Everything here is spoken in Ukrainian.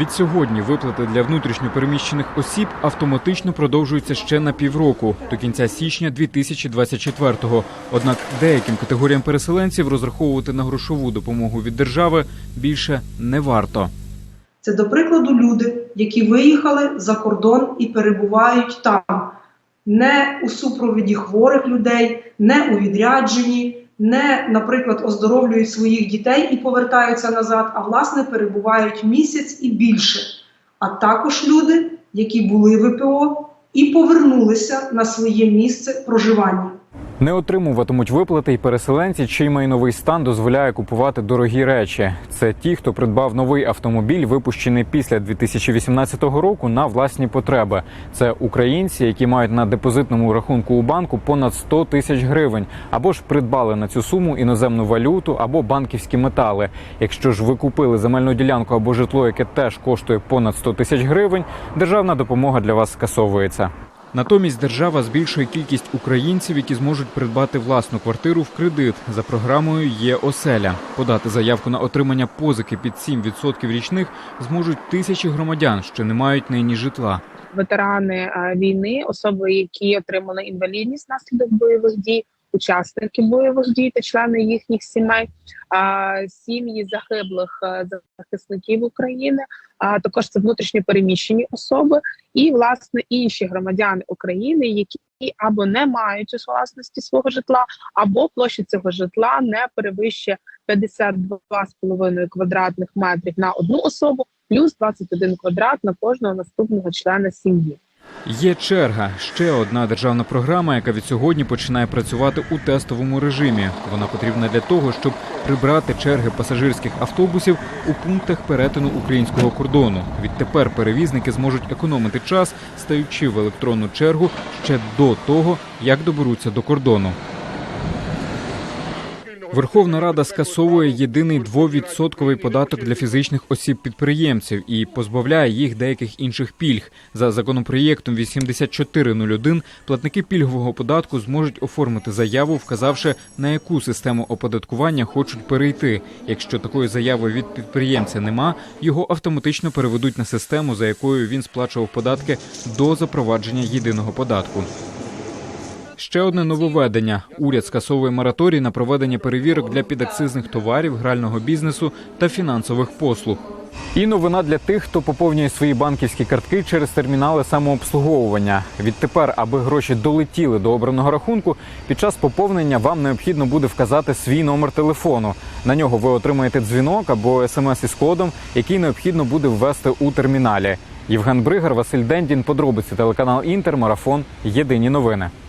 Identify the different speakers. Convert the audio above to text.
Speaker 1: Відсьогодні виплати для внутрішньопереміщених осіб автоматично продовжуються ще на півроку до кінця січня 2024-го. Однак деяким категоріям переселенців розраховувати на грошову допомогу від держави більше не варто.
Speaker 2: Це, до прикладу, люди, які виїхали за кордон і перебувають там, не у супроводі хворих людей, не у відрядженні, не, наприклад, оздоровлюють своїх дітей і повертаються назад, а власне перебувають місяць і більше. А також люди, які були в ВПО і повернулися на своє місце проживання.
Speaker 1: Не отримуватимуть виплати й переселенці, чий майновий стан дозволяє купувати дорогі речі. Це ті, хто придбав новий автомобіль, випущений після 2018 року на власні потреби. Це українці, які мають на депозитному рахунку у банку понад 100 тисяч гривень, або ж придбали на цю суму іноземну валюту або банківські метали. Якщо ж ви купили земельну ділянку або житло, яке теж коштує понад 100 тисяч гривень, державна допомога для вас скасовується. Натомість держава збільшує кількість українців, які зможуть придбати власну квартиру в кредит за програмою Є оселя. Подати заявку на отримання позики під 7% річних зможуть тисячі громадян, що не мають нині житла.
Speaker 3: ветерани е, війни, особи, які отримали інвалідність внаслідок бойових дій, учасники бойових дій та члени їхніх сімей, сім'ї загиблих е, захисників України, а також це внутрішньо переміщені особи, і власне інші громадяни України, які або не мають у власності свого житла, або площа цього житла не перевищує 52,5 квадратних метрів на одну особу, плюс 21 квадрат на кожного наступного члена сім'ї.
Speaker 1: Є черга ще одна державна програма, яка від сьогодні починає працювати у тестовому режимі. Вона потрібна для того, щоб прибрати черги пасажирських автобусів у пунктах перетину українського кордону. Відтепер перевізники зможуть економити час, стаючи в електронну чергу ще до того, як доберуться до кордону. Верховна Рада скасовує єдиний двовідсотковий податок для фізичних осіб-підприємців і позбавляє їх деяких інших пільг. За законопроєктом 8401 платники пільгового податку зможуть оформити заяву, вказавши на яку систему оподаткування хочуть перейти. Якщо такої заяви від підприємця нема, його автоматично переведуть на систему, за якою він сплачував податки до запровадження єдиного податку. Ще одне нововведення. Уряд скасовує мораторій на проведення перевірок для підакцизних товарів, грального бізнесу та фінансових послуг. І новина для тих, хто поповнює свої банківські картки через термінали самообслуговування. Відтепер, аби гроші долетіли до обраного рахунку, під час поповнення вам необхідно буде вказати свій номер телефону. На нього ви отримаєте дзвінок або смс із кодом, який необхідно буде ввести у терміналі. Євген Бригар, Василь Дендін, подробиці телеканал Інтер, марафон. Єдині новини.